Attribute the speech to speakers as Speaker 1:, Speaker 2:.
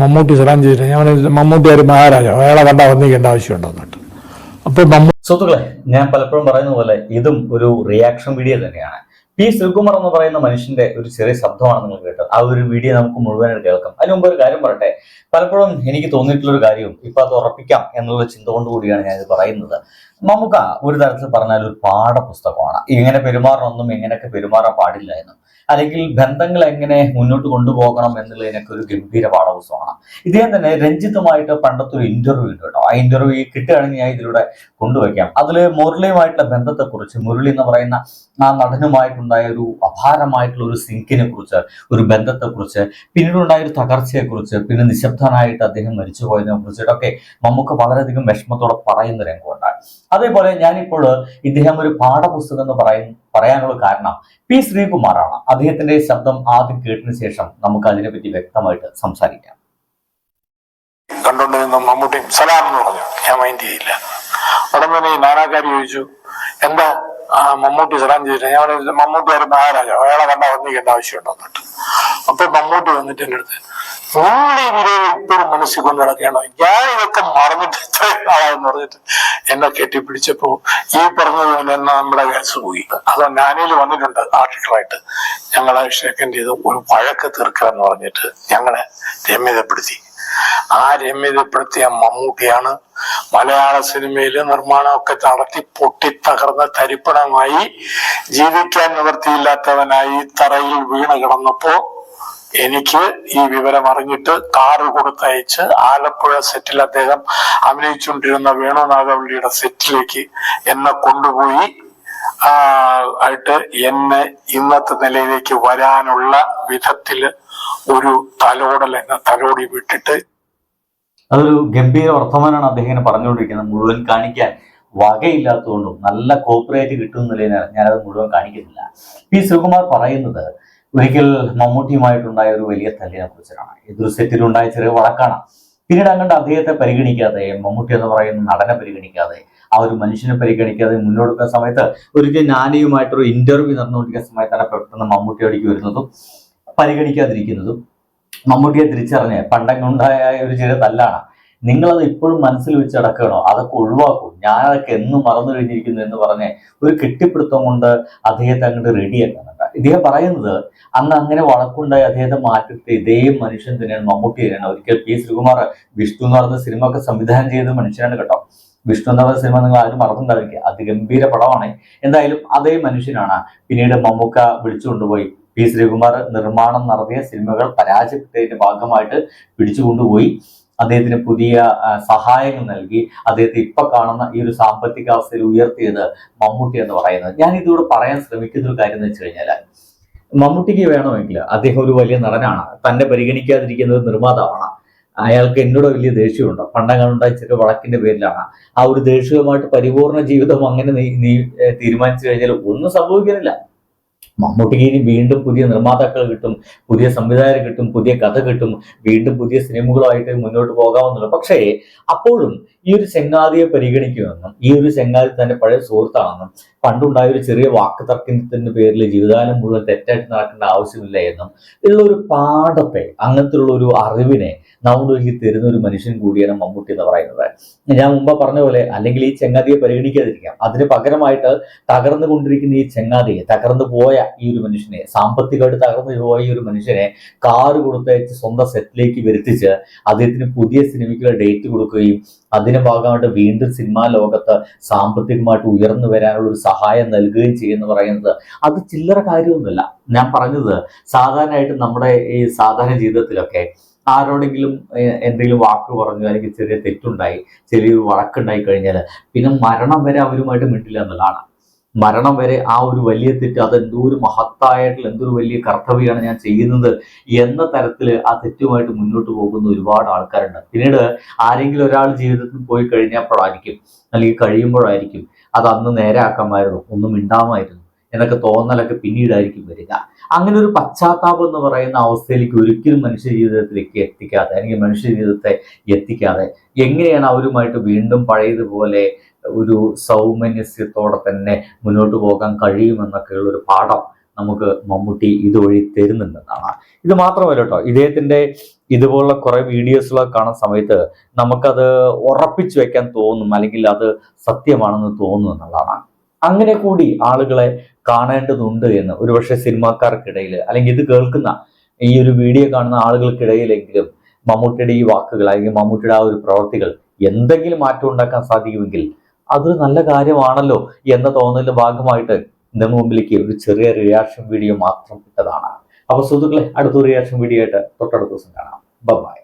Speaker 1: മമ്മൂട്ടി സലാം ചെയ്തിട്ട് ഞാൻ മമ്മൂട്ടി ഒരു മഹാരാജാവ് അയാളെ കണ്ടാൽ വന്നിക്കേണ്ട ആവശ്യമുണ്ടോ എന്നിട്ട്. അപ്പോൾ
Speaker 2: സുഹൃത്തുക്കളെ ഞാൻ പലപ്പോഴും പറയുന്ന പോലെ ഇതും ഒരു റിയാക്ഷൻ വീഡിയോ തന്നെയാണ്. പി ശ്രീകുമാർ എന്ന് പറയുന്ന മനുഷ്യന്റെ ഒരു ചെറിയ ശബ്ദമാണ് നിങ്ങൾ കേട്ടത്. ആ ഒരു വീഡിയോ നമുക്ക് മുഴുവനായിട്ട് കേൾക്കാം. അതിന് മുമ്പ് ഒരു കാര്യം പറയട്ടെ. പലപ്പോഴും എനിക്ക് തോന്നിയിട്ടുള്ള ഒരു കാര്യം ഇപ്പൊ അത് ഉറപ്പിക്കാം എന്നുള്ള ചിന്ത കൊണ്ടുകൂടിയാണ് ഞാൻ ഇത് പറയുന്നത്. നമുക്ക് ഒരു തരത്തിൽ പറഞ്ഞാൽ ഒരു പാഠപുസ്തകമാണ്. ഇങ്ങനെ പെരുമാറണമെന്നും ഇങ്ങനെയൊക്കെ പെരുമാറാൻ പാടില്ല എന്നും. അല്ലെങ്കിൽ ബന്ധങ്ങൾ എങ്ങനെ മുന്നോട്ട് കൊണ്ടുപോകണം എന്നുള്ളതിനൊക്കെ ഒരു ഗംഭീര പാഠപുസ്തകമാണ് ഇദ്ദേഹം തന്നെ രഞ്ജിത്തുമായിട്ട് പണ്ടത്തെ ഒരു ഇന്റർവ്യൂ ഉണ്ട് കേട്ടോ. ആ ഇന്റർവ്യൂ കിട്ടുകയാണെങ്കിൽ ഞാൻ ഇതിലൂടെ കൊണ്ടുവയ്ക്കാം. അതിൽ മുരളിയുമായിട്ടുള്ള ബന്ധത്തെക്കുറിച്ച് മുരളി എന്ന് പറയുന്ന ആ നടനുമായിട്ടുണ്ടായ ഒരു അപാരമായിട്ടുള്ള ഒരു സിങ്കിനെ കുറിച്ച് ഒരു ബന്ധത്തെക്കുറിച്ച് പിന്നീടുണ്ടായ ഒരു തകർച്ചയെക്കുറിച്ച് പിന്നെ നിശബ്ദനായിട്ട് അദ്ദേഹം മരിച്ചു പോയതിനെ കുറിച്ചിട്ടൊക്കെ നമുക്ക് വളരെയധികം വിഷമത്തോടെ പറയുന്ന രംഗമുണ്ടായി. അതേപോലെ ഞാനിപ്പോൾ ഇദ്ദേഹം ഒരു പാഠപുസ്തകം എന്ന് പറയും പറയാനുള്ള കാരണം പി ശ്രീകുമാറാണ്. അദ്ദേഹത്തിന്റെ ശബ്ദം ആദ്യം കേട്ടതിന് ശേഷം നമുക്ക് അതിനെപ്പറ്റി വ്യക്തമായിട്ട് സംസാരിക്കാം.
Speaker 1: കണ്ടുകൊണ്ടിരുന്ന മമ്മൂട്ടിയും സലാം എന്ന് പറഞ്ഞു. ഞാൻ മൈൻഡ് ചെയ്യില്ല. ഉടൻ തന്നെ ഈ നാനാക്കാരി ചോദിച്ചു എന്താ? മമ്മൂട്ടി സലാം ചെയ്തിട്ട്? ഞാൻ മമ്മൂട്ടി ഒരു മഹാരാജ അയാളെ കണ്ടാൽ വന്നിക്കേണ്ട ആവശ്യമുണ്ടോ? എന്നിട്ട്. അപ്പൊ മമ്മൂട്ടി വന്നിട്ട് എന്റെ അടുത്ത് ഒരു മനസ്സിൽ കൊണ്ട് നടക്കുകയാണ് ഞാൻ ഇതൊക്കെ മറന്നിട്ട് നാളായെന്ന് പറഞ്ഞിട്ട് എന്നെ കെട്ടിപ്പിടിച്ചപ്പോ ഈ പറഞ്ഞത് തന്നെ നമ്മുടെ കേസ് പോയി. അത് ഞാനേൽ വന്നിട്ടുണ്ട് ആർട്ടിക്കിളായിട്ട്. ഞങ്ങളെ സെക്കൻഡ് ചെയ്ത് ഒരു വഴക്ക് തീർക്കുക എന്ന് പറഞ്ഞിട്ട് ഞങ്ങളെ രമ്യതപ്പെടുത്തി. ആ രമ്യതപ്പെടുത്തിയ മമ്മൂട്ടിയാണ് മലയാള സിനിമയിൽ നിർമ്മാണമൊക്കെ നടത്തി പൊട്ടിത്തകർന്ന തരിപ്പണമായി ജീവിക്കാൻ നിവൃത്തിയില്ലാത്തവനായി തറയിൽ വീണ് കിടന്നപ്പോ എനിക്ക് ഈ വിവരം അറിഞ്ഞിട്ട് കാറ് കൊടുത്തയച്ച് ആലപ്പുഴ സെറ്റിൽ അദ്ദേഹം അഭിനയിച്ചുകൊണ്ടിരുന്ന വേണു നാഗവള്ളിയുടെ സെറ്റിലേക്ക് എന്നെ കൊണ്ടുപോയി. ആയിട്ട് എന്നെ ഇന്നത്തെ നിലയിലേക്ക് വരാനുള്ള വിധത്തിൽ ഒരു തലോടൽ എന്നെ തലോടി വിട്ടിട്ട്
Speaker 2: അതൊരു ഗംഭീര വർത്തമാനമാണ് അദ്ദേഹം പറഞ്ഞുകൊണ്ടിരിക്കുന്നത്. മുഴുവൻ കാണിക്കാൻ വകയില്ലാത്തതുകൊണ്ടും നല്ല കോപ്പറേറ്റ് കിട്ടുന്നില്ല ഞാനത് മുഴുവൻ കാണിക്കുന്നില്ല. പി. ശിവകുമാർ പറയുന്നത് ഒരിക്കൽ മമ്മൂട്ടിയുമായിട്ടുണ്ടായ ഒരു വലിയ തല്ലിനെ കുറിച്ചിട്ടാണ് എതിർ സെറ്റിലുണ്ടായ ചെറിയ വഴക്കാണ്. പിന്നീട് അങ്ങോട്ട് അദ്ദേഹത്തെ പരിഗണിക്കാതെ മമ്മൂട്ടി എന്ന് പറയുന്ന നടനെ പരിഗണിക്കാതെ ആ ഒരു മനുഷ്യനെ പരിഗണിക്കാതെ മുന്നോട്ട് സമയത്ത് ഒരിക്കൽ ഞാനിയുമായിട്ടൊരു ഇന്റർവ്യൂ നടന്നുകൊണ്ടിരിക്കുന്ന സമയത്താണ് പെട്ടെന്ന് മമ്മൂട്ടി അടിക്ക് വരുന്നതും പരിഗണിക്കാതിരിക്കുന്നതും. മമ്മൂട്ടിയെ തിരിച്ചറിഞ്ഞ് പണ്ടങ്ങുണ്ടായ ഒരു ചെറിയ തല്ലാണ്. നിങ്ങളത് ഇപ്പോഴും മനസ്സിൽ വെച്ച് അടക്കണോ അതൊക്കെ ഒഴിവാക്കും. ഞാനതൊക്കെ എന്നും മറന്നു കഴിഞ്ഞിരിക്കുന്നു എന്ന് പറഞ്ഞ് ഒരു കെട്ടിപ്പിടുത്തം കൊണ്ട് അദ്ദേഹത്തെ അങ്ങോട്ട് റെഡിയാക്കുന്നുണ്ട് ഇദ്ദേഹം പറയുന്നത് അന്ന് അങ്ങനെ വഴക്കുണ്ടായി അദ്ദേഹത്തെ മാറ്റത്തെ ഇതേ മനുഷ്യൻ തന്നെയാണ് മമ്മൂട്ടി തന്നെയാണ്. ഒരിക്കൽ പി ശ്രീകുമാർ വിഷ്ണു എന്ന് പറയുന്ന സിനിമ ഒക്കെ സംവിധാനം ചെയ്ത മനുഷ്യനാണ് കേട്ടോ. വിഷ്ണു എന്ന് പറയുന്ന സിനിമ നിങ്ങൾ ആരും മറന്നുണ്ടാവില്ല അതിഗംഭീര പടമാണ്. എന്തായാലും അതേ മനുഷ്യനാണ്. പിന്നീട് മമ്മൂക്ക വിളിച്ചുകൊണ്ടുപോയി പി ശ്രീകുമാർ നിർമ്മാണം നടത്തിയ സിനിമകൾ പരാജയപ്പെട്ടതിന്റെ ഭാഗമായിട്ട് പിടിച്ചുകൊണ്ടുപോയി അദ്ദേഹത്തിന് പുതിയ സഹായങ്ങൾ നൽകി അദ്ദേഹത്തെ ഇപ്പൊ കാണുന്ന ഈ ഒരു സാമ്പത്തിക അവസ്ഥയിൽ ഉയർത്തിയത് മമ്മൂട്ടി എന്ന് പറയുന്നത്. ഞാൻ ഇതിലൂടെ പറയാൻ ശ്രമിക്കുന്ന ഒരു കാര്യം എന്ന് വെച്ച് കഴിഞ്ഞാൽ മമ്മൂട്ടിക്ക് വേണമെങ്കിൽ അദ്ദേഹം ഒരു വലിയ നടനാണ്. തന്നെ പരിഗണിക്കാതിരിക്കുന്ന ഒരു നിർമ്മാതാവാണ്. അയാൾക്ക് എന്നോട് വലിയ ദേഷ്യമുണ്ട്. പണ്ടങ്ങളുണ്ടായ ചെറിയ വഴക്കിന്റെ പേരിലാണ്. ആ ഒരു ദേഷ്യവുമായിട്ട് പരിപൂർണ ജീവിതം അങ്ങനെ നീ തീരുമാനിച്ചു കഴിഞ്ഞാൽ ഒന്നും സംഭവിക്കുന്നില്ല. മമ്മൂട്ടിക്ക് ഇനി വീണ്ടും പുതിയ നിർമ്മാതാക്കൾ കിട്ടും പുതിയ സംവിധായകർ കിട്ടും പുതിയ കഥ കിട്ടും വീണ്ടും പുതിയ സിനിമകളുമായിട്ട് മുന്നോട്ട് പോകാമെന്നുള്ളു പക്ഷേ അപ്പോഴും ഈ ഒരു ചെങ്ങാതിയെ പരിഗണിക്കുമെന്നും ഈ ഒരു ചെങ്ങാതി തന്റെ പഴയ സുഹൃത്താണെന്നും പണ്ടുണ്ടായ ഒരു ചെറിയ വാക്ക് തർക്കത്തിന്റെ പേരിൽ ജീവിതകാലം മുഴുവൻ തെറ്റായിട്ട് നടക്കേണ്ട ആവശ്യമില്ല എന്നും ഉള്ള ഒരു പാഠത്തെ അങ്ങനത്തെ ഉള്ള ഒരു അറിവിനെ നമ്മളൊരുക്കി തരുന്ന ഒരു മനുഷ്യൻ കൂടിയാണ് മമ്മൂട്ടി എന്ന് പറയുന്നത്. ഞാൻ മുമ്പ് പറഞ്ഞ പോലെ അല്ലെങ്കിൽ ഈ ചെങ്ങാതിയെ പരിഗണിക്കാതിരിക്കാം. അതിന് പകരമായിട്ട് തകർന്നു കൊണ്ടിരിക്കുന്ന ഈ ചെങ്ങാതിയെ തകർന്നു പോയ ഈ ഒരു മനുഷ്യനെ സാമ്പത്തികമായിട്ട് തകർന്നു പോയ ഈ ഒരു മനുഷ്യനെ കാറ് കൊടുത്തയച്ച് സ്വന്തം സെറ്റിലേക്ക് വരുത്തിച്ച് അദ്ദേഹത്തിന് പുതിയ സിനിമയ്ക്കുള്ള ഡേറ്റ് കൊടുക്കുകയും അതിന്റെ ഭാഗമായിട്ട് വീണ്ടും സിനിമാ ലോകത്ത് സാമ്പത്തികമായിട്ട് ഉയർന്നു വരാനുള്ള ഒരു സഹായം നൽകുകയും ചെയ്യുമെന്ന് പറയുന്നത്. അത് ചില്ലറ കാര്യമൊന്നുമല്ല. ഞാൻ പറഞ്ഞത് സാധാരണയായിട്ട് നമ്മുടെ ഈ സാധാരണ ജീവിതത്തിലൊക്കെ ആരോടെങ്കിലും എന്തെങ്കിലും വാക്ക് പറഞ്ഞു അല്ലെങ്കിൽ ചെറിയ തെറ്റുണ്ടായി ചെറിയൊരു വഴക്കുണ്ടായി കഴിഞ്ഞാൽ പിന്നെ മരണം വരെ അവരുമായിട്ട് മിണ്ടില്ല എന്നുള്ളതാണ്. മരണം വരെ ആ ഒരു വലിയ തെറ്റ് അത് എന്തോ ഒരു മഹത്തായിട്ടുള്ള എന്തൊരു വലിയ കർത്തവ്യമാണ് ഞാൻ ചെയ്യുന്നത് എന്ന തരത്തിൽ ആ തെറ്റുമായിട്ട് മുന്നോട്ട് പോകുന്ന ഒരുപാട് ആൾക്കാരുണ്ട്. പിന്നീട് ആരെങ്കിലും ഒരാൾ ജീവിതത്തിൽ പോയി കഴിഞ്ഞപ്പോഴായിരിക്കും അല്ലെങ്കിൽ കഴിയുമ്പോഴായിരിക്കും. അത് അന്ന് നേരെ ആക്കാമായിരുന്നു ഒന്നും മിണ്ടാമായിരുന്നു. എന്നൊക്കെ തോന്നലൊക്കെ പിന്നീടായിരിക്കും വരിക. അങ്ങനെ ഒരു പശ്ചാത്താപം എന്ന് പറയുന്ന അവസ്ഥയിലേക്ക് ഒരിക്കലും മനുഷ്യ ജീവിതത്തിലേക്ക് എത്തിക്കാതെ അല്ലെങ്കിൽ മനുഷ്യ ജീവിതത്തെ എത്തിക്കാതെ എങ്ങനെയാണ് അവരുമായിട്ട് വീണ്ടും പഴയതുപോലെ ഒരു സൗമനസ്യത്തോടെ തന്നെ മുന്നോട്ട് പോകാൻ കഴിയുമെന്നൊക്കെയുള്ള ഒരു പാഠം നമുക്ക് മമ്മൂട്ടി ഇതുവഴി തരുന്നുണ്ടെന്നാണ്. ഇത് മാത്രമല്ല കേട്ടോ ഇദ്ദേഹത്തിന്റെ ഇതുപോലുള്ള കുറെ വീഡിയോസുകളൊക്കെ കാണുന്ന സമയത്ത് നമുക്കത് ഉറപ്പിച്ചു വെക്കാൻ തോന്നും അല്ലെങ്കിൽ അത് സത്യമാണെന്ന് തോന്നും എന്നുള്ളതാണ്. അങ്ങനെ കൂടി ആളുകളെ കാണേണ്ടതുണ്ട് എന്ന്. ഒരുപക്ഷെ സിനിമാക്കാർക്കിടയിൽ അല്ലെങ്കിൽ ഇത് കേൾക്കുന്ന ഈ ഒരു വീഡിയോ കാണുന്ന ആളുകൾക്കിടയിലെങ്കിലും മമ്മൂട്ടിയുടെ ഈ വാക്കുകൾ അല്ലെങ്കിൽ മമ്മൂട്ടിയുടെ ആ ഒരു പ്രവൃത്തികൾ എന്തെങ്കിലും മാറ്റം ഉണ്ടാക്കാൻ സാധിക്കുമെങ്കിൽ അതൊരു നല്ല കാര്യമാണല്ലോ എന്ന തോന്നലിന്റെ ഭാഗമായിട്ട് നിങ്ങൾക്ക് മുമ്പിലേക്ക് ഒരു ചെറിയ റിയാക്ഷൻ വീഡിയോ മാത്രം ഇട്ടതാണ്. അപ്പൊ സുഹൃത്തുക്കളെ അടുത്ത റിയാക്ഷൻ വീഡിയോ ആയിട്ട് തൊട്ടടുത്ത ദിവസം കാണാം. ബൈ